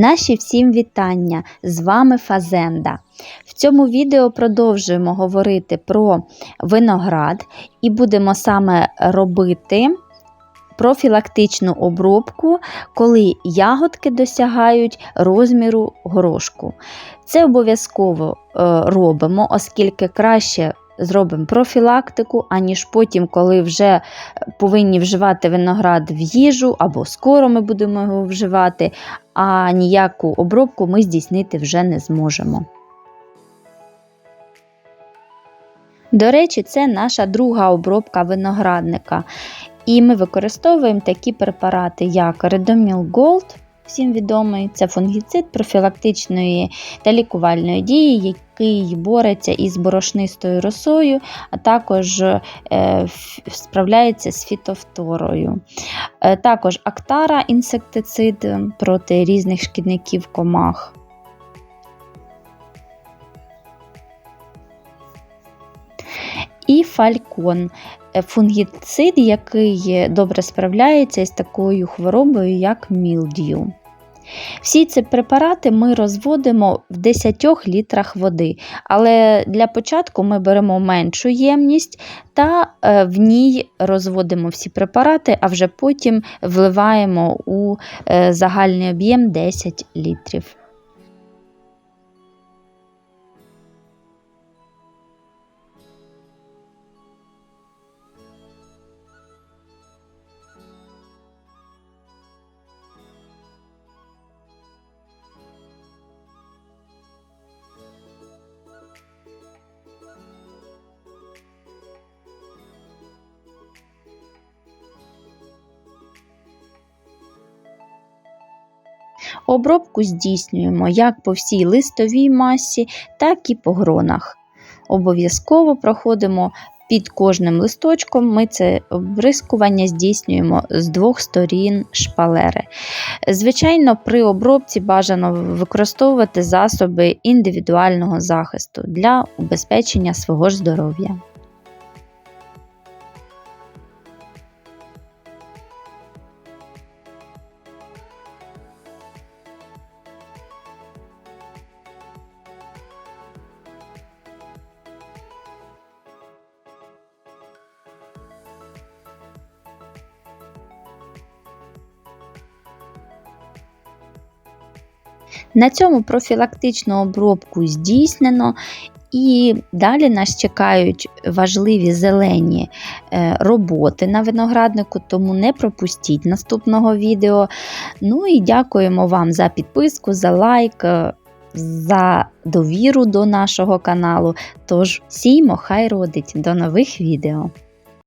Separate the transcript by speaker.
Speaker 1: Наші всім вітання! З вами Фазенда. В цьому відео продовжуємо говорити про виноград і будемо саме робити профілактичну обробку, коли ягодки досягають розміру горошку. Це обов'язково е, робимо, оскільки краще зробимо профілактику, аніж потім, коли вже повинні вживати виноград в їжу, або скоро ми будемо його вживати, а ніяку обробку ми здійснити вже не зможемо. До речі, це наша друга обробка виноградника. І ми використовуємо такі препарати, як Redomil Gold, всім відомий, це фунгіцид профілактичної та лікувальної дії, який бореться із борошнистою росою, а також е, справляється з фітофторою. Е, також Актара інсектицид проти різних шкідників комах. І фалькон фунгіцид, який добре справляється із такою хворобою, як мілдію. Всі ці препарати ми розводимо в 10 літрах води, але для початку ми беремо меншу ємність та е, в ній розводимо всі препарати, а вже потім вливаємо у е, загальний об'єм 10 літрів. Обробку здійснюємо як по всій листовій масі, так і по гронах. Обов'язково проходимо під кожним листочком, ми це обрискування здійснюємо з двох сторін шпалери. Звичайно, при обробці бажано використовувати засоби індивідуального захисту для убезпечення свого ж здоров'я. На цьому профілактичну обробку здійснено. І далі нас чекають важливі зелені е, роботи на винограднику, тому не пропустіть наступного відео. Ну і дякуємо вам за підписку, за лайк, е, за довіру до нашого каналу. Тож, сіймо, хай родить! До нових відео!